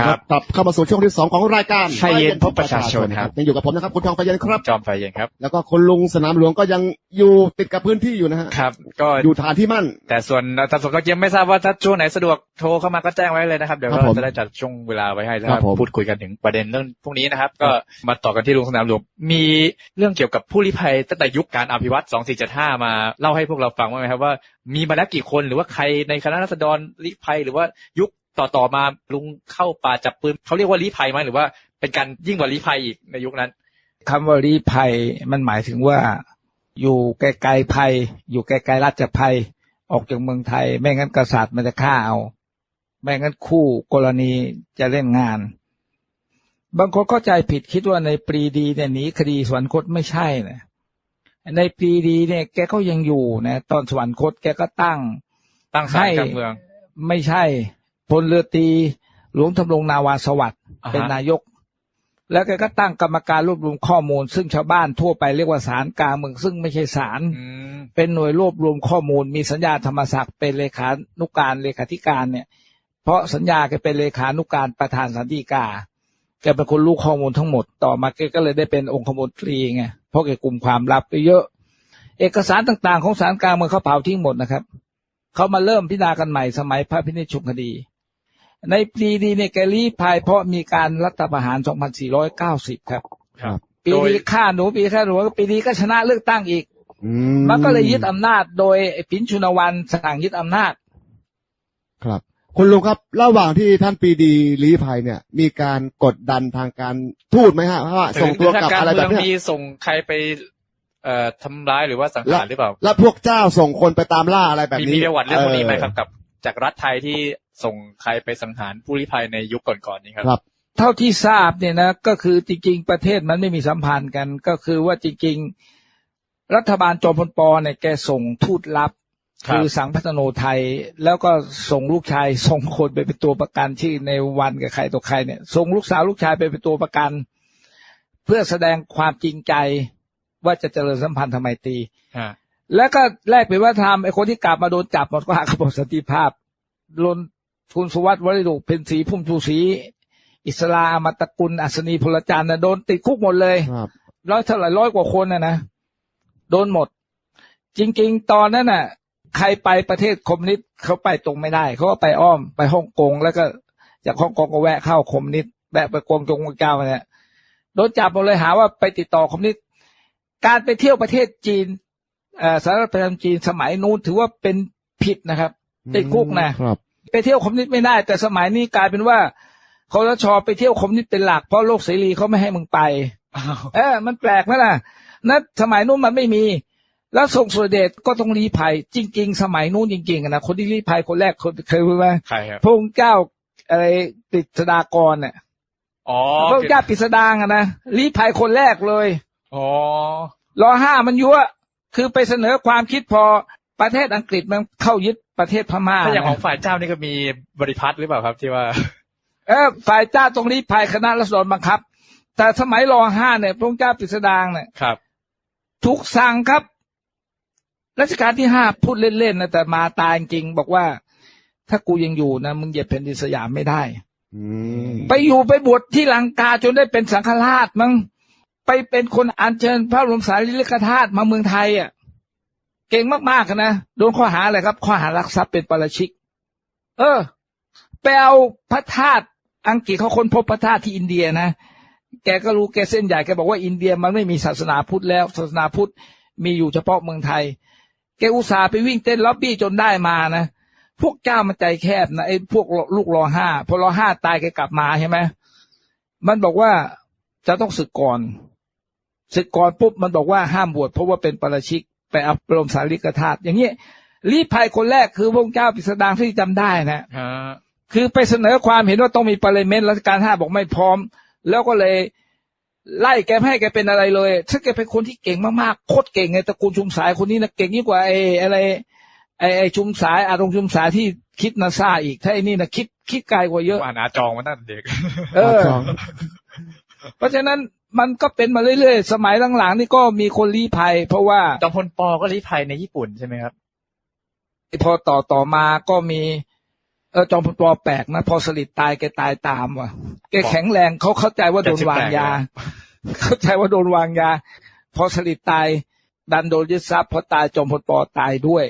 ครับกลับเข้ามาสู่ช่วงที่สองของรายการไฟเย็นพบประชาชนครับยังอยู่กับผมนะครับคุณทองไฟเย็นครับจอมไฟเย็นครับ แล้วก็คุณลุงสนามหลวงก็ยังอยู่ติดกับพื้นที่อยู่นะฮะครับ ก็อยู่ฐานที่มั่น แต่ส่วนท่านสมศักดิ์ยังไม่ทราบว่าถ้าช่วงไหนสะดวกโทรเข้ามาก็แจ้งไว้เลยนะครับเดี๋ยวครัก็บผมจะได้จัดช่วงเวลาไว้ให้ครัถ้าบผมพูดคุยกันถึงประเด็นเรื่องพวกนี้นะครับ ก็มาต่อกันที่ลุงสนามหลวงมีเรื่องเกี่ยวกับผู้ลี้ภัยตั้งแต่ยุคการอภิวัต2475มาเล่าให้พวกเราฟังบ้างไหมครับว่ามีมาแล้วกี่คนหรือว่าใครในคณะรัษฎรลี้ภัยหรือว่ายุค ต่อๆมาลุงเข้าป่าจับปืนเขาเรียกว่าลี้ภัยไหมหรือว่าเป็นการยิ่งกว่าลี้ภัยอีกในยุคนั้นคำว่ารีภัยมันหมายถึงว่า อยู่ไกลๆภัย อยู่ไกลๆราชภัย ออกจากเมืองไทย ไม่งั้นกษัตริย์มันจะฆ่าเอาไม่งั้นคู่กรณีจะเล่นงาน บางคนเข้าใจผิดคิดว่าในปรีดีเนี่ยหนีคดีสวรรคตไม่ใช่นะในปรีดีเนี่ย แกก็ยังอยู่นะตอนสวรรคตแกก็ตั้งตั้งศาลให้กลางเมือง ไม่ใช่ พลเรือตรีหลวงทำรงนาวาสวัสดิ์อ่าฮะเป็นนายก แล้วแกก็ตั้งกรรมการรวบรวมข้อมูล ซึ่งชาวบ้านทั่วไปเรียกว่าศาลกลางเมืองซึ่งไม่ใช่ศาลอืมเป็นหน่วยรวบรวมข้อมูล มีสัญญาธรรมศักดิ์เป็นเลขานุการเลขาธิการเนี่ย เพราะสัญญาแกเป็นเลขานุการประธานสันติกาแกเป็นคนรู้ข้อมูลทั้งหมดต่อมาแกก็เลยได้เป็นองคมนตรีไงเพราะแกกลุ่มความลับไปเยอะ เอกสารต่างๆ ของศาลกลางเมืองเขาเผาทิ้งหมดนะครับเขามาเริ่มพิจารณากันใหม่สมัยพระพินิจชุมคดี ในปีดีเนี่ยแกรีพายเพราะมีการรัฐประหาร 2490 ครับ ครับ ปีโดยดีฆ่าหนูปีฆ่าหนูปีดีก็ชนะเลือกตั้งอีกอืมันก็เลยยึดอำนาจโดยไอ้ปินชุนวันสั่งยึดอำนาจ ครับคุณลุงครับ ระหว่างที่ท่านปรีดีลี้ภัยเนี่ย มีการกดดันทางการทูตไหมฮะว่าส่งตัวกลับอะไรแบบหรืเนี้ทางการเมืองยมีส่งใครไปเอ่อทำร้ายหรือว่าสังหารหรือเปล่า แล้วพวกเจ้าส่งคนไปตามล่าอะไรแบบมีนี้มีประวัติเรื่องพวกนี้ไหมครับเอกับ จากรัฐไทยที่ส่งใครไปสังหารผู้ลี้ภัยในยุคก่อนๆนี้ครับครับ เท่าที่ทราบเนี่ยนะก็คือจริง ๆ ประเทศมันไม่มีสัมพันธ์กัน ก็คือว่าจริง ๆ รัฐบาลจอมพลปเนี่ยแกส่งทูตลับครับคือสังพัฒโนไทยแล้วก็ส่งลูกชายส่งคนไปเป็นตัวประกันที่ในวันกับใครตัวใครเนี่ยส่งลูกสาวลูกชายไปเป็นตัวประกัน เพื่อแสดงความจริงใจว่าจะเจริญสัมพันธไมตรีฮะ แล้วก็แลกเป็นว่าทำไอ้คนที่กลับมาโดนจับหมดก็หากระบอกสันติภาพโดนคุณสุวัสดิ์วริดุเป็นสีพุ่มชูศรีอิสลาอมตะกุล อัศนีพลจันทร์นะโดนติดคุกหมดเลยครับร้อยเท่าไหร่ร้อยกว่าคนนะนะโดนหมด จริง ๆ ตอนนั้นน่ะ ใครไปประเทศคอมมิวนิสต์เขาไปตรงไม่ได้ เขาก็ไปอ้อมไปฮ่องกง แล้วก็จากฮ่องกงก็แวะเข้าคอมมิวนิสต์แวะไปกวงจงกวงเจ้าเนี่ยโดนจับหมดเลยหาว่าไปติดต่อคอมมิวนิสต์การไปเที่ยวประเทศจีนเอ่อ สาธารณรัฐประชาชนจีนสมัยนู้นถือว่าเป็นผิดนะครับติดคุกนะครับไปเที่ยวคอมมิวนิสต์ไม่ได้ แต่สมัยนี้กลายเป็นว่าคอสชไปเที่ยวคอมมิวนิสต์เป็นหลักเพราะโลกเสรีเขาไม่ให้มึงไปเออ มันแปลกไหมล่ะนะสมัยนู้นมันไม่มี แล้วทรงสุรเดชก็ต้องรีภัย จริง ๆ สมัยนู้นจริงๆอะนะคนที่รีภัยคนแรกคนเคยรู้ไหมใครครับพระองค์เจ้าอะไรติดสดากรเนี่ยอ๋อพระองค์เจ้าปิดสดางอะนะรีภัยคนแรกเลยอ๋อรอห้ามันยั่ว คือไปเสนอความคิดพอประเทศอังกฤษมันเข้ายึดประเทศพม่าถ้าอย่างนะของฝ่ายเจ้านี่ก็มีบริพัตรหรือเปล่าครับที่ว่า เออฝ่ายเจ้าต้องรีภัยคณะรัษฎรบังคับ แต่สมัยรอห้าเนี่ยพระองค์เจ้าปิดสดางเนี่ยครับถูกสั่งครับรัชกาลที่ห้าพูดเล่นๆนะแต่มาตายจริงๆบอกว่า ถ้ากูยังอยู่นะมึงเหยียบแผ่นดินสยามไม่ได้อืมไปอยู่ไปบวชที่ลังกาจนได้เป็นสังฆราชมั้ง ไปเป็นคนอัญเชิญพระบรมสารีริกธาตุมาเมืองไทยอะ เก่งมากๆนะโดนข้อหาอะไรครับ ข้อหารักทรัพย์เป็นปราชิก เออไปเอาพระธาตุอังกฤษเขาค้นพบพระธาตุที่อินเดียนะแกก็รู้แกเส้นใหญ่แกบอกว่าอินเดียมันไม่มีศาสนาพุทธแล้ว ศาสนาพุทธมีอยู่เฉพาะเมืองไทย แกอุตส่าห์ไปวิ่งเต้นล็อบบี้จนได้มานะพวกเจ้ามันใจแคบนะไอ้พวกลูกรอห้าพอรอห้าตายแกกลับมาใช่ไหมมันบอกว่าจะต้องศึกก่อน ศึกก่อนปุ๊บมันบอกว่าห้ามบวชเพราะว่าเป็นปาราชิกไปเอาบรมสารีริกธาตุอย่างนี้รีภัยคนแรกคือพระองค์เจ้าปิสดางที่จำได้นะฮะคือไปเสนอความเห็นว่าต้องมีปริเมนต์รัชการห้าบอกไม่พร้อม แล้วก็เลยไล่แกไม่ให้แกเป็นอะไรเลยถ้าแกเป็นคนที่เก่งมากๆโคตรเก่งไงตระกูลชุมสายคนนี้นะเก่งยิ่งกว่าไอ้อะไรไอ้ไอ้ชุมสายอารมณ์ชุมสายที่คิดนาซาอีกถ้าไอ้นี่นะคิดคิดไกลกว่าเยอะอ่านอาจองมาตั้งแต่เด็กเออสองเพราะฉะนั้น มันก็เป็นมาเรื่อยๆ สมัยหลังๆนี่ก็มีคนลี้ภัย เพราะว่าจอมพลปอก็ลี้ภัยในญี่ปุ่นใช่ไหมครับ พอต่อต่อมาก็มีเออจอมพลปอแปลกนะพอสลิดตายแกตายตามว่ะแกแข็งแรงเขาเข้าใจว่าโดนวางยา เข้าใจว่าโดนวางยา พอสลิดตายดันโดนยึดทรัพย์พอตายจอมพลปอตายด้วย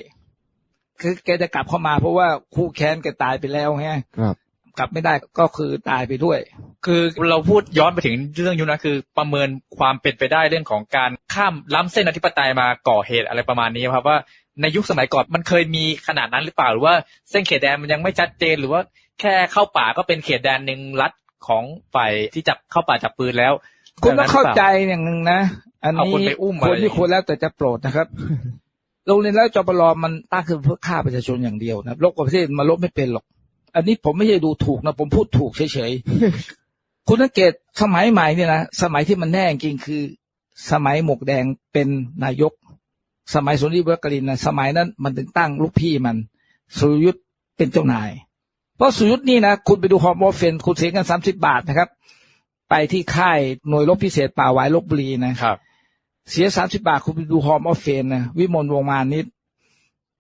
คือแกจะกลับเข้ามาเพราะว่าคู่แค้นแกตายไปแล้วไงครับ กลับไม่ได้ก็คือตายไปด้วย คือเราพูดย้อนไปถึงเรื่องยุคนะคือประเมินความเป็นไปได้เรื่องของการข้ามล้ำเส้นอธิปไตยมาก่อเหตุอะไรประมาณนี้ครับว่าในยุคสมัยก่อนมันเคยมีขนาดนั้นหรือเปล่าหรือว่าเส้นเขตแดนมันยังไม่ชัดเจนหรือว่าแค่เข้าป่าก็เป็นเขตแดนหนึ่งรัฐของฝ่ายที่จับเข้าป่าจับปืนแล้ว คุณต้องเข้าใจแบบนั้นหรือปล่อย่างหนึ่งนะ อันเอานี้คนไปอุ้มอะไรคนที่ควรแล้วแต่จะโปรดนะครับโรงเรียนแล้วจปรมันตั้งขึ้นเพื่อฆ่าประชาชนอย่างเดียวนะลบกับประเทศมาลบไม่เป็นหรอก อันนี้ผมไม่ใช่ดูถูกนะ ผมพูดถูกเฉยๆ คุณสังเกตสมัยใหม่เนี่ยนะสมัยที่มันแน่จริงคือ สมัยหมวกแดงเป็นนายก สมัยสุริบุรกลินนะสมัยนั้นมันถึงตั้งลูกพี่มัน สุรยุทธเป็นเจ้านาย เพราะสุรยุทธนี่นะคุณไปดูฮอร์โมเฟนคุณเสียเงินสามสิบาทนะครับ ไปที่ค่ายหน่วยรบพิเศษป่าหวายลบบุรีนะครับ เสียสามสิบาทคุณไปดูฮอร์มอฟเฟนนะวิมลวงศ์มานิด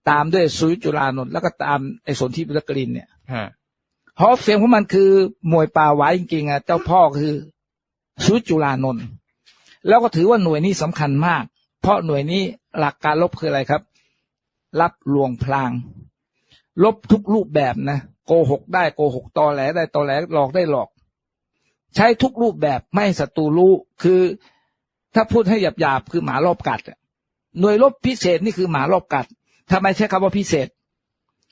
ตามด้วยสุริยุทธจุลานนท์แล้วก็ตามไอ้สนธิบุรกลินเนี่ย ฮะฮอร์มอฟเฟนของมันคือมวยป่าหวายจริงๆอะเจ้าพ่อคือสุจุลานนท์แล้วก็ถือว่าหน่วยนี้สำคัญมาก เพราะหน่วยนี้หลักการลบคืออะไรครับ รับลวงพลาง ลบทุกรูปแบบนะโกหกได้โกหกตอแหลได้ตอแหลหลอกได้หลอก ใช้ทุกรูปแบบไม่ให้ศัตรูรู้คือ ถ้าพูดให้หยาบๆคือหมารอบกัดหน่วยรบพิเศษนี่คือหมารอบกัดทำไมใช้คำว่าพิเศษ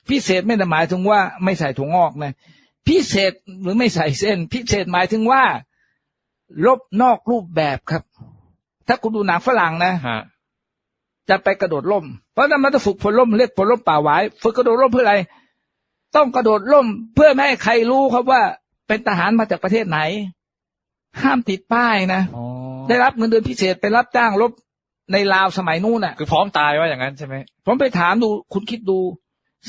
พิเศษไม่ได้หมายถึงว่าไม่ใส่ถั่วงอกนะพิเศษหรือไม่ใส่เส้น พิเศษหมายถึงว่า ลบนอกรูปแบบครับ ถ้าคุณดูหนังฝรั่งนะฮะจะไปกระโดดร่ม เพราะนั้นมันต้องฝึกผลร่มเรียกผลร่มป่าหวายฝึกกระโดดร่มเพื่ออะไร ต้องกระโดดร่ม เพื่อไม่ให้ใครรู้ครับว่า เป็นทหารมาจากประเทศไหน ห้ามติดป้ายนะอ๋อได้รับเงินเดือนพิเศษไปรับจ้างรบในลาวสมัยนู้นน่ะ คือพร้อมตายว่าอย่างนั้นใช่ไหมผมไปถามดู คุณคิดดู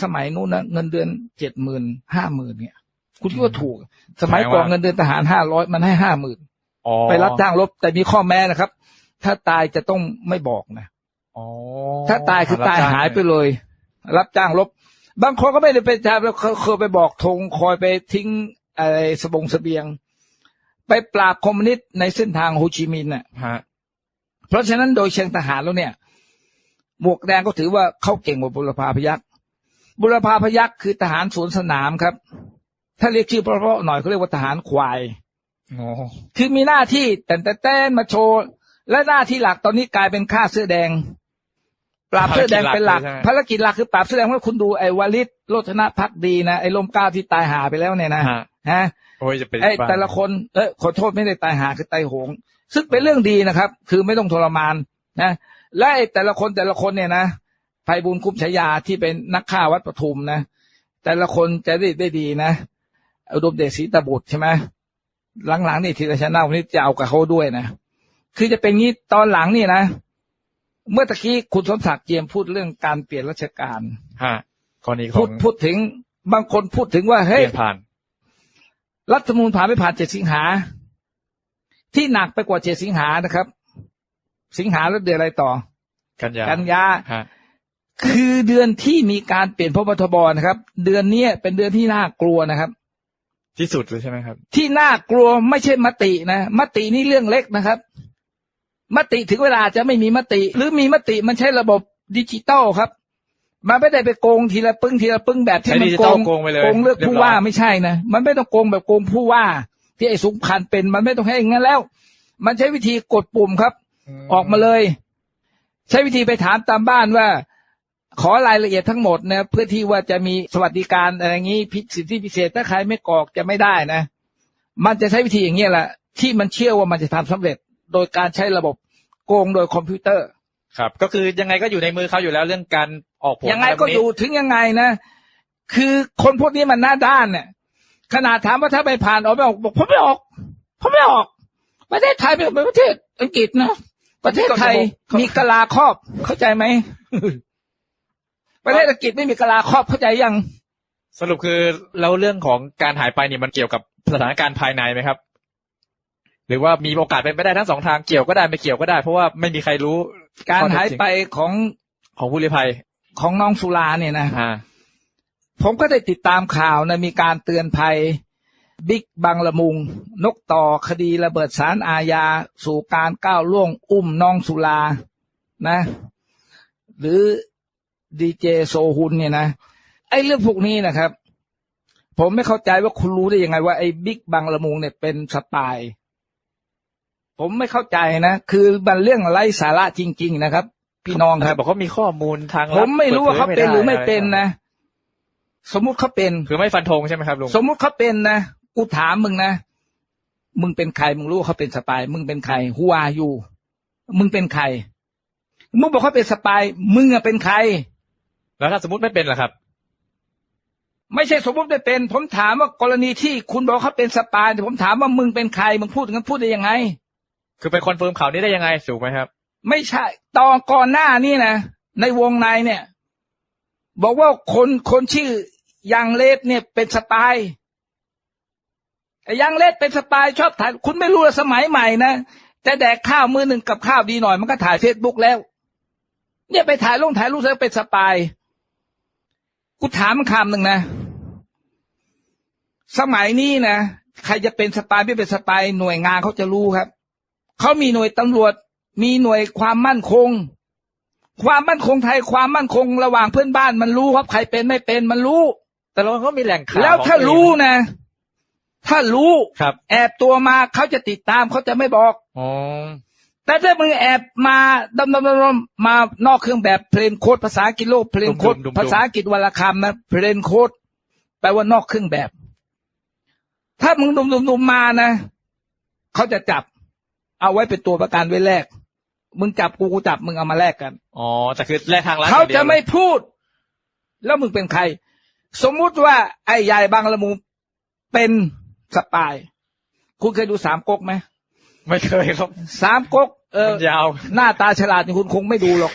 สมัยนู้นนะเงินเดือนเจ็ดหมื่นห้าหมื่นเนี่ย คุณคิดว่าถูก สมัยก่อนเงินเดือนทหารห้าร้อยมันให้ห้าหมื่นอ๋อไปรับจ้างรบแต่มีข้อแม้นะครับ ถ้าตายจะต้องไม่บอกนะอ๋อถ้าตายคือตายหายไปเลย รับจ้างรบ บางคนก็ไม่ได้ไปจ้างแล้วเคยไปบอกธงคอยไปทิ้งอะไรสบงเสบียง ไปปราบคอมมิวนิสต์ในเส้นทางโฮจิมินห์น่ะฮะเพราะฉะนั้นโดยเชิงทหารแล้วเนี่ยหมวกแดงก็ถือว่าเขาเก่งกว่าบุรพาพยักษ์ บุรพาพยักษ์คือทหารสวนสนามครับ ถ้าเรียกชื่อเพราะๆหน่อยเขาเรียกว่าทหารควายโอ้คือมีหน้าที่แต่แต่แต้นมาโชว์ และหน้าที่หลักตอนนี้กลายเป็นฆ่าเสื้อแดง ปราบเสื้อแดงเป็นหลัก ภารกิจหลักคือปราบเสื้อแดงเพราะคุณดูไอ้วาลิศโลธนพักดีนะไอ้ลมเกล้าที่ตายหาไปแล้วเนี่ยนะฮะฮะโอ้ยจะเป็นไอ้แต่ละคนเออขอโทษไม่ได้ตายหาคือตายโหง ซึ่งเป็นเรื่องดีนะครับ คือไม่ต้องทรมานนะและไอ้แต่ละคนแต่ละคนเนี่ยนะ ไพบุญคุ้มฉายาที่เป็นนักฆ่าวัดปทุมนะ แต่ละคนจะได้ได้ดีนะอุดมเดชศรีตบุตรใช่ไหมหลังๆนี่ทีละชนะวันนี้จะเอากับเขาด้วยนะ คือจะเป็นงี้ตอนหลังนี่นะ เมื่อตะกี้คุณสมศักดิ์เจียมพูดเรื่องการเปลี่ยนราชการฮะกรณีขพูอดงพูดถึงบางคนพูดถึงว่าเปเฮ้ยลี่ยนผ่าน รัฐธรรมนูญผ่านไม่ผ่านเจ็ดสิงหา ที่หนักไปกว่าเจ็ดสิงหานะครับ สิงหาแล้วเดือนอะไรต่อ กันยากันยาฮะ คือเดือนที่มีการเปลี่ยนพบทบนะครับ เดือนเนี้ยเป็นเดือนที่น่ากลัวนะครับ ที่สุดเลยใช่ไหมครับ ที่น่ากลัวไม่ใช่มตินะมตินี่เรื่องเล็กนะครับ มติถึงเวลาจะไม่มีมติ หรือมีมติมันใช้ระบบดิจิตอลครับมันไม่ได้ไปโกงทีละปึ้งทีละปึ้งแบบที่ใช้มัดินจิโกตอลงโกงไปเลยโกงเลือกผู้เรียบร้อยว่าไม่ใช่นะมันไม่ต้องโกงแบบโกงผู้ว่า ที่ไอ้สุพันธ์เป็น มันไม่ต้องให้อย่างนั้นแล้ว มันใช้วิธีกดปุ่มครับ ออกมาเลย ใช้วิธีไปถามตามบ้านว่า ขอรายละเอียดทั้งหมดนะเพื่อที่ว่าจะมีสวัสดิการอะไรอย่างนี้พิสิทธิพิเศษถ้าใครไม่กรอกจะไม่ได้นะ มันจะใช้วิธีอย่างนี้ยแหละที่มันเชื่อว่ามันจะทำสำเร็จ โดยการใช้ระบบโกงโดยคอมพิวเตอร์ ครับ ก็คือยังไงก็อยู่ในมือเขาอยู่แล้วเรื่องการออกผลยังไงก็ะรพวอยู่ถึงยังไงนะ คือคนพวกนี้มันหน้าด้านเนี่ยขนาดถามว่าถ้าไม่ผ่านออกไม่ออกบอกผมไม่ออกผมไม่ออกประเทศไทยเป็นประเทศอังกฤษนะประเทศไทยมีกะลาครอบเข้าใจไหม ประเทศอังกฤษไม่มีกะลาครอบเข้าใจยัง สรุปคือแล้วเรื่องของการหายไปนี่มันเกี่ยวกับสถานการณ์ภายในไหมครับ หรือว่ามีโอกาสเป็นไปได้ทั้งสองทางเกี่ยวก็ได้ไม่เกี่ยวก็ได้ เพราะว่าไม่มีใครรู้การหายไปของของผู้ลี้ภัยของน้องสุราเนี่ยนะอ่าผมก็ได้ติดตามข่าวนะมีการเตือนภัยบิ๊กบังละมุง นกต่อคดีระเบิดสารอาญา สู่การก้าวล่วงอุ้มน้องสุรานะ หรือ ดีเจโซฮุนเนี่ยนะไอ้เรื่องพวกนี้นะครับ ผมไม่เข้าใจว่าคุณรู้ได้ยังไง ว่าไอ้บิ๊กบังละมุงเนี่ยเป็นสปาย ผมไม่เข้าใจนะ คือมันเรื่องไร้สาระจริง ๆ นะครับ พี่น้องครับบอกว่ามีข้อมูลทางผลับมไม่รู้ว่าเขาเป็นหรือไม่เป็นดนะสมมุติเขาเป็นคือไม่ฟันธงใช่ไหมครับลุงสมมุติเขาเป็นนะกูถามมึงนะมึงเป็นใครมึงรู้ว่าเขาเป็นสปาย มึงเป็นใคร who are you มึงเป็นใคร มึงบอกเขาเป็นสปาย มึงอะเป็นใคร แล้วถ้าสมมติไม่เป็นล่ะครับ ไม่ใช่สมมติไม่เป็น ผมถามว่ากรณีที่คุณบอกเขาเป็นสปายแต่ผมถามว่ามึงเป็นใครมึงพูดงั้นพูดได้ยังไง คือไปคอนเฟิร์มข่าวนี้ได้ยังไงถูกไหมครับ ไม่ใช่ตอนก่อนหน้านี่นะในวงในเนี่ย บอกว่าคนคนชื่อยังเลดเนี่ยเป็นสปายไอ้ยังเลดเป็นสปายชอบถ่ายคุณไม่รู้ว่าสมัยใหม่นะจะแดกข้าวมือหนึ่งกับข้าวดีหน่อยมันก็ถ่ายเฟซบุ๊กแล้ว เนี่ยไปถ่ายลงถ่ายรูปแล้วเป็นสปาย กูถามคำหนึ่งนะ สมัยนี้นะใครจะเป็นสปายไม่เป็นสปายหน่วยงานเขาจะรู้ครับเขามีหน่วยตำรวจ มีหน่วยความมั่นคง ความมั่นคงไทยความมั่นคงระหว่างเพื่อนบ้านมันรู้ครับใครเป็นไม่เป็นมันรู้ แต่เราก็มีแหล่งข่าวแล้วถ้าของตัวเองรู้นะ ถ้ารู้ครับ แอบตัวมาเขาจะติดตามเขาจะไม่บอกอ๋อ แต่ถ้ามึงแอบมาดำดำดำดำมานอกเครื่องแบบเพลนโคดภาษาอังกฤษโลกเพลนโคดภาษาอังกฤษวรรณคำนะเพลนโคดแปลว่านอกเครื่องแบบ ถ้ามึงดุมดุมดุมมานะเขาจะจับ เอาไว้เป็นตัวประกันไว้แลกมึงจับกูกูจับมึงเอามาแลกกัน อ๋อแต่คือแลกทางลัดเขาอย่งดียวจะไม่พูด แล้วมึงเป็นใคร สมมุติว่าไอ้ยายบางละมุงเป็นสปาย คุณเคยดูสามก๊กไหม ไม่เคยครับสามก๊กเออมันยาว หน้าตาฉลาดนี่คุณคงไม่ดูหรอก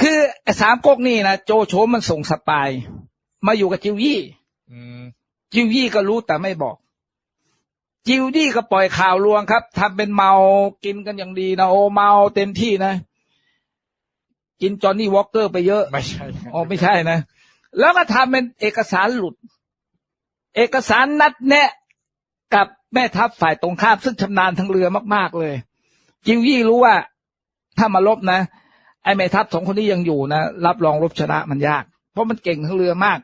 คือไอ้สามก๊กนี่นะโจโฉมันส่งสปาย มาอยู่กับจิวยี่อืมจิวยี่ก็รู้แต่ไม่บอก จิวยี่ก็ปล่อยข่าวลวงครับทำเป็นเมากินกันอย่างดีนะโอเมาเต็มที่นะ กินจอห์นนี่วอลเกอร์ไปเยอะ ไม่ใช่ครับอ๋อไม่ใช่นะ แล้วก็ทำเป็นเอกสารหลุด เอกสารนัดแนะกับ แม่ทัพฝ่ายตรงข้ามซึ่งชำนาญทางเรือมากๆเลย จิวยี่รู้ว่าถ้ามาลบนะ ไอ้แม่ทัพสองคนนี้ยังอยู่นะรับรองรบชนะมันยาก เพราะมันเก่งทางเรือมาก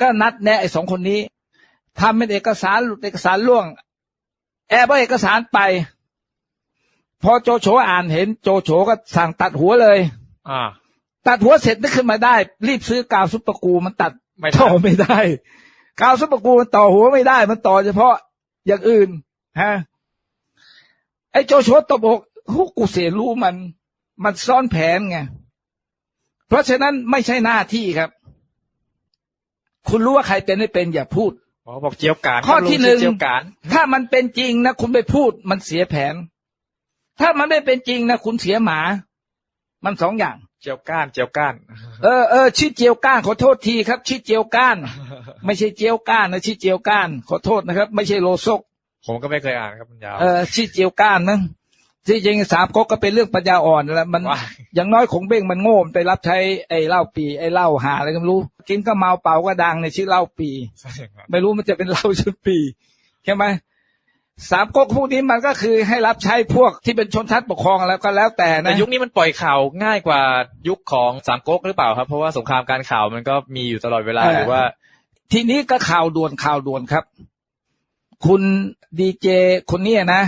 ก็นัดแนะไอ้สองคนนี้ทำเป็นเอกสารหลุดเอกสารล่วง แอบเอาเอกสารไป พอโจโฉอ่านเห็นโจโฉก็สั่งตัดหัวเลย อ่า ตัดหัวเสร็จนึกขึ้นมาได้ รีบซื้อกาวซุปเปอร์กูมันตัดไม่ต่ทัอนไม่ได้ กาวซุปเปอร์กูมันต่อหัวไม่ได้ มันต่อเฉพาะ อย่างอื่นฮะไอ้โจโฉตบอกฮุกกูเสียรู้มัน มันซ่อนแผนไงเพราะฉะนั้นไม่ใช่หน้าที่ครับ คุณรู้ว่าใครเป็นไม่เป็นอย่าพูดหมอบอกเจียวกานข้อที่หนึ่งเจียวกานถ้ามันเป็นจริงนะคุณไปพูดมันเสียแผน ถ้ามันไม่เป็นจริงนะคุณเสียหมา มันสองอย่าง เจียวก้าน เจียวก้าน เออเออชื่อเจียวก้านขอโทษทีครับ ชื่อเจียวก้าน ไม่ใช่เจียวก้านนะชื่อเจียวก้าน ขอโทษนะครับ ไม่ใช่โลซก ผมก็ไม่เคยอ่านครับมันยาวเออชื่อเจียวก้านนะที่จริงสามก๊กก็เป็นเรื่องปัญญาอ่อนแล้วมันว่าอย่างน้อยคงเบ้งมันโง่มันไปรับใช้ไอ้เหล้าปีไอ้เหล้าหาอะไรก็ไม่รู้ กินก็เมาเป่าก็ดังในชื่อเหล้าปีใช่ครับไม่รู้มันจะเป็นเหล้าชุดปีใช่ไหมสามก๊กพวกนี้มันก็คือให้รับใช้พวกที่เป็นชนชั้นปกครองแล้วก็แล้วแต่แต่นะยุคนี้มันปล่อยข่าวง่ายกว่ายุคของสามก๊กหรือเปล่าครับ เพราะว่าสงครามการข่าวมันก็มีอยู่ตลอดเวลาเออหรือว่า ทีนี้ก็ข่าวด่วนข่าวด่วนครับ คุณดีเจคนเนี้ยนะ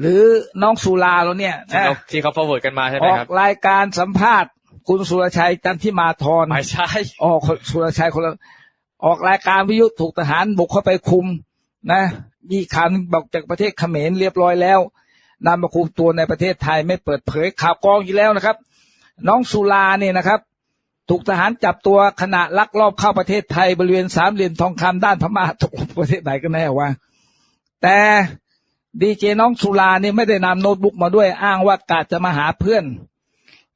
หรือน้องสุราเราเนี่ยที่นะเขาที่เขา forward กันมาใช่ไหอมอกครับรายการสัมภาษณ์ คุณสุรชัยจันทิมาธรไม่ใช่ออกสุรชัยคนละออกรายการวิทยุถูกทหารบุกเข้าไปคุมนะมีข่าวหนึ่งบอกจากประเทศเขมรเรียบร้อยแล้วนำมาคุมตัวในประเทศไทยไม่เปิดเผยข่าวกรองอีกแล้วนะครับ น้องสุราเนี่ยนะครับ ถูกทหารจับตัวขณะลักลอบเข้าประเทศไทยบริเวณสามเหลี่ยมทองคำด้านพม่าตกลงประเทศไหนกันแน่วะแต่ดีเจน้องสุราเนี่ยไม่ได้นำโน้ตบุ๊กมาด้วยอ้างว่ากาจะมาหาเพื่อน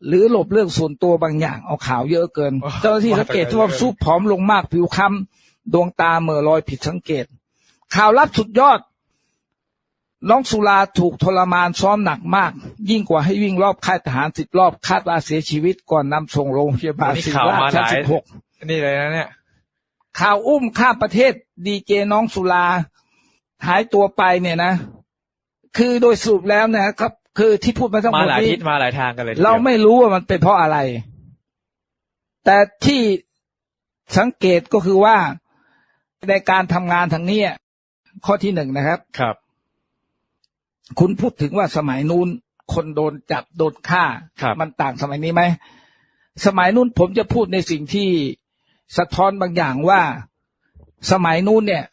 หรือหลบเรื่องส่วนตัวบางอย่างเอาข่าวเยอะเกินโอ้เจ้าหน้าที่สังเกตว่าซูบผอมลงมากผิวค้ำดวงตาเหม่อลอยผิดสังเกต ข่าวลับสุดยอด น้องสุราถูกทรมานซ้อมหนักมาก ยิ่งกว่าให้วิ่งรอบค่ายทหารสิบรอบคาดว่าเสียชีวิตก่อนนำส่งโรงพยาบาลนี่ศิริข่าวราชมาหชั้นลายสิบหกนี่เลยนะเนี่ย ข่าวอุ้มข้ามประเทศดีเจน้องสุราหายตัวไปเนี่ยนะ คือโดยสรุปแล้วนะครับ คือที่พูดมาทั้งหมามดหลายนี้ทิศมาหลายทางกันเลยทีดียวเราไม่รู้ว่ามันเป็นเพราะอะไร แต่ที่สังเกตก็คือว่าในการทำงานทางเนี้ยข้อที่หนึ่งนะครับ ครับ คุณพูดถึงว่าสมัยนู้นคนโดนจับโดนฆ่าครับมันต่างสมัยนี้ไหม สมัยนู้นผมจะพูดในสิ่งที่สะท้อนบางอย่างว่าสมัยนู้นเนี่ย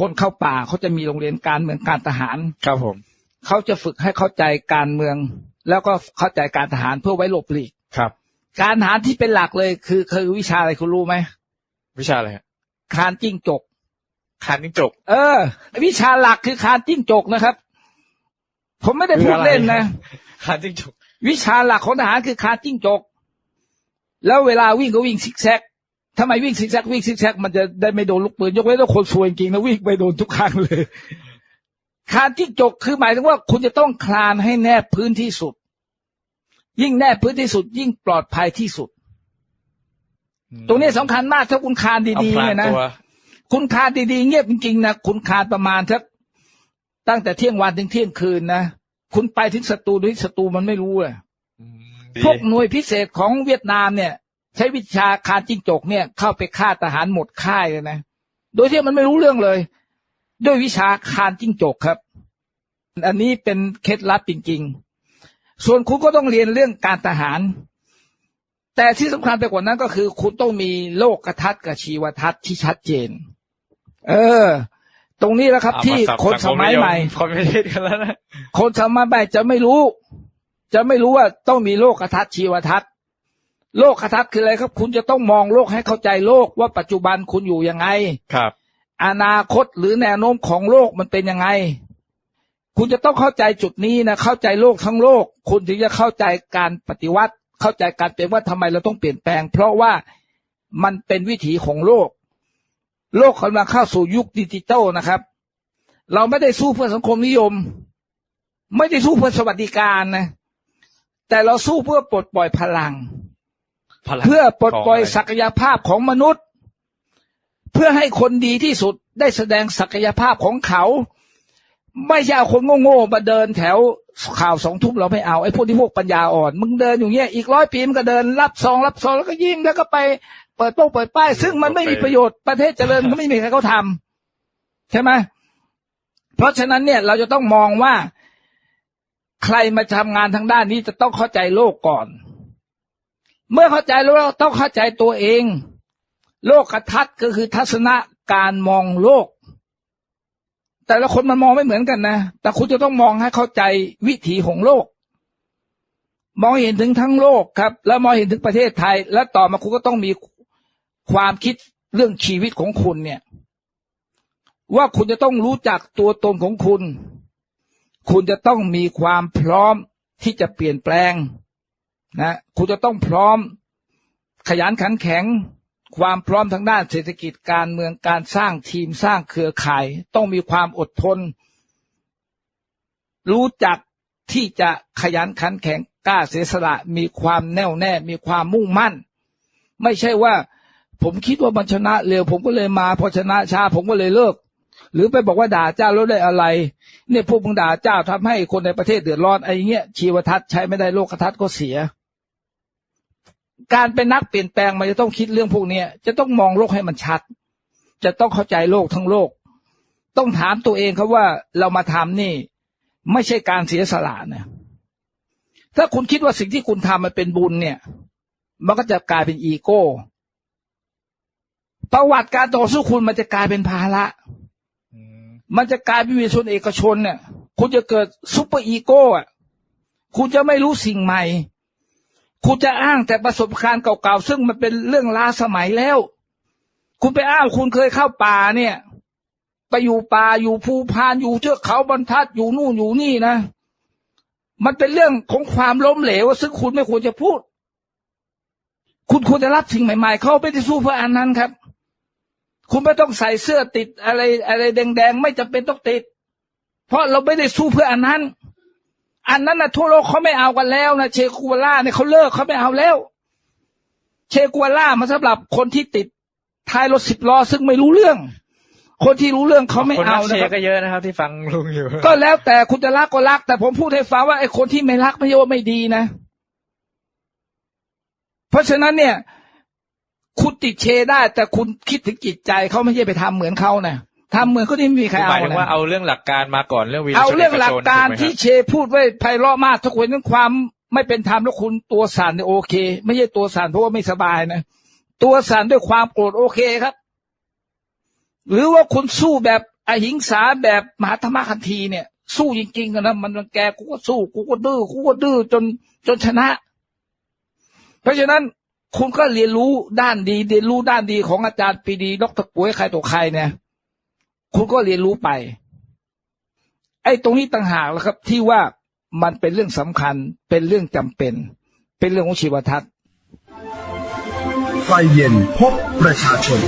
คนเข้าป่าเขาจะมีโรงเรียนการเมืองการทหาร ครับผมเขาจะฝึกให้เข้าใจการเมือง แล้วก็เข้าใจการทหารเพื่อไว้หลบหลีกครับ การทหารที่เป็นหลักเลยคือคือวิชาอะไรคุณรู้ไหมวิชาอะไรฮะคานจิ้งจกคานจิ้งจก เออ วิชาหลักคือคานจิ้งจกนะครับ ผมไม่ได้พูดเล่นนะคานจิ้งจก วิชาหลักของทหารคือคานจิ้งจก แล้วเวลาวิ่งก็วิ่งซิกแซกทำไมวิ่งซิกแซกวิ่งซิกแซกมันจะได้ไม่โดนลูกปืนยกเว้นว่าคนซวยจริงๆนะวิ่งไปโดนทุกครั้งเลยคานจิ้งจกคือหมายถึงว่าคุณจะต้องคลานให้แนบพื้นที่สุด ยิ่งแนบพื้นที่สุด ยิ่งปลอดภัยที่สุด ตรงนี้สำคัญมากถ้าคุณคลานเอาดีพๆลางเนี่ยนะตัวคุณคลานดีๆเงียบจริงๆนะคุณคลานประมาณสัก ตั้งแต่เที่ยงวันถึงเที่ยงคืนนะคุณไปถึงศัตรูโดยที่ศัตรูมันไม่รู้อะอืมดีพวกหน่วยพิเศษของเวียดนามเนี่ย ใช้วิชาคานจิ้งจกเนี่ย เข้าไปฆ่าทหารหมดค่ายเลยนะโดยที่มันไม่รู้เรื่องเลย ด้วยวิชาคานจิ้งจกครับ อันนี้เป็นเคล็ดลับจริง ๆ ส่วนคุณก็ต้องเรียนเรื่องการทหาร แต่ที่สำคัญไปกว่านั้นก็คือ คุณต้องมีโลกทัศน์กับชีวทัศน์ที่ชัดเจน เออ ตรงนี้แหละครับเอาที่าสับคนสมัยใหม่คอมมิวนิสต์กันแล้วนะคนสมัยใหม่จะไม่รู้ จะไม่รู้ว่าต้องมีโลกทัศน์ชีวทัศน์โลกทัศน์คืออะไรครับ คุณจะต้องมองโลกให้เข้าใจโลกว่าปัจจุบันคุณอยู่ยังไงครับ อนาคตหรือแนวโน้มของโลกมันเป็นยังไง คุณจะต้องเข้าใจจุดนี้นะเข้าใจโลกทั้งโลก คุณถึงจะเข้าใจการปฏิวัติ เข้าใจการเปลี่ยนว่าทำไมเราต้องเปลี่ยนแปลง เพราะว่ามันเป็นวิถีของโลก โลกกำลังเข้าสู่ยุคดิจิตอลนะครับ เราไม่ได้สู้เพื่อสังคมนิยม ไม่ได้สู้เพื่อสวัสดิการนะ แต่เราสู้เพื่อปลดปล่อยพลังพลังเพื่อปลดปล่อยขงะไรศักยภาพของมนุษย์ เพื่อให้คนดีที่สุดได้แสดงศักยภาพของเขา ไม่ใช่เอาคนโง่ๆมาเดินแถว ข่าวสองทุ่มเราไม่เอาไอ้พวกที่พวกปัญญาอ่อน มึงเดินอยู่เงี้ยอีกร้อยปีมันก็เดินรับซองรับซองแล้วก็ยิงแล้วก็ไปเปิดโป้งเปิดป้าย ซึ่งมันไม่มีประโยชน์ประเทศเจริญก็ไม่มีใครเขาทำใช่ไหมเพราะฉะนั้นเนี่ยเราจะต้องมองว่าใครมาทำงานทางด้านนี้จะต้องเข้าใจโลกก่อน เมื่อเข้าใจแล้วเราต้องเข้าใจตัวเอง โลกทัศน์ก็คือทัศนะการมองโลก แต่ละคนมันมองไม่เหมือนกันนะ แต่คุณจะต้องมองให้เข้าใจวิถีของโลก มองเห็นถึงทั้งโลกครับ แล้วมองเห็นถึงประเทศไทย แล้วต่อมาคุณก็ต้องมีความคิดเรื่องชีวิตของคุณเนี่ย ว่าคุณจะต้องรู้จักตัวตนของคุณ คุณจะต้องมีความพร้อมที่จะเปลี่ยนแปลงนะ คุณจะต้องพร้อมขยันขันแข็ง ความพร้อมทางด้านเศรษฐกิจการเมืองการสร้างทีมสร้างเครือข่าย ต้องมีความอดทน รู้จักที่จะขยันขันแข็งกล้าเสียสละมีความแน่วแน่ มีความมุ่งมั่น ไม่ใช่ว่า ผมคิดว่ามันชนะเร็ว ผมก็เลยมาพอชนะช้าผมก็เลยเลิก หรือไปบอกว่าด่าเจ้าแล้วได้อะไร เนี่ยพวกมึงด่าเจ้าทำให้คนในประเทศเดือดร้อนไอ้เงี้ยชีวทัศน์ใช้ไม่ได้โลกทัศน์ก็เสีย การเป็นนักเปลี่ยนแปลงมันจะต้องคิดเรื่องพวกนี้จะต้องมองโลกให้มันชัด จะต้องเข้าใจโลกทั้งโลก ต้องถามตัวเองครับว่าเรามาทำนี่ ไม่ใช่การเสียสละนะถ้าคุณคิดว่าสิ่งที่คุณทำมันเป็นบุญเนี่ย มันก็จะกลายเป็นอีโก้ ประวัติการต่อสู้คุณมันจะกลายเป็นภาระมมันจะกลายเป็นวิชนเอกชนเนี่ย คุณจะเกิดซุปเปอร์อีโก้อะคุณจะไม่รู้สิ่งใหม่ คุณจะอ้างแต่ประสบการณ์เก่าๆซึ่งมันเป็นเรื่องล้าสมัยแล้ว คุณไปอ้างคุณเคยเข้าป่าเนี่ย ไปอยู่ป่าอยู่ภูพานอยู่เทือกเขาบรรทัดอยู่นู่นอยู่นี่นะ มันเป็นเรื่องของความล้มเหลว ซึ่งคุณไม่ควรจะพูด คุณควรจะรับสิ่งใหม่ ๆ เขาไม่ได้สู้เพื่ออันนั้นครับ คุณไม่ต้องใส่เสื้อติดอะไรอะไรแดงๆไม่จำเป็นต้องติด เพราะเราไม่ได้สู้เพื่ออันนั้น อันนั้นนะทั่วโลกเขาไม่เอากันแล้วนะเชกูวาล่าเนี่ยเขาเลิกเขาไม่เอาแล้ว เชกูวาล่ามันสำหรับคนที่ติดท้ายรถสิบล้อซึ่งไม่รู้เรื่อง คนที่รู้เรื่องเขาไม่คนรัเอากเชนะครับก็เยอะนะครับ ที่ฟังลุงอยู่ ก็แล้วแต่คุณจะรักก็รัก แต่ผมพูดให้ฟังว่าไอ้คนที่ไม่รักไม่ใช่ว่าไม่ดีนะ เพราะฉะนั้นเนี่ย คุณติดเชได้ แต่คุณคิดถึงจิตใจเขาไม่ใช่ไปทำเหมือนเขานะ ทำเหมือนเขาที่ไม่มีใครหเอามายถึงว่านะเอาเรื่องหลักการมาก่อนเรื่องวีรชนเอาเรื่องหลักการเอกชนที่ถูไหมคบเชพูดไว้ไพเราะมากถ้าคุณเรื่องความไม่เป็นธรรมแล้วคุณตัวสั่นเนี่ยโอเค ไม่ใช่ตัวสั่นเพราะว่าไม่สบายนะตัวสั่นด้วยความโกรธโอเคครับ หรือว่าคุณสู้แบบอหิงสาแบบมหาธรรมคันธีเนี่ย สู้จริงๆกันนะมันรังแกกูก็สู้กูก็ดื้อกูก็ดื้อจนจนชนะ เพราะฉะนั้นคุณก็เรียนรู้ด้านดีเรียนรู้ด้านดีของอาจารย์ปรีดีดรปุ๋ยใครตัวใครเนี่ย คุณก็เรียนรู้ไป ไอ้ตรงนี้ต่างหากแล้วครับ ที่ว่ามันเป็นเรื่องสำคัญ เป็นเรื่องจำเป็น เป็นเรื่องของชีวทัศน์ไฟเย็นพบประชาชน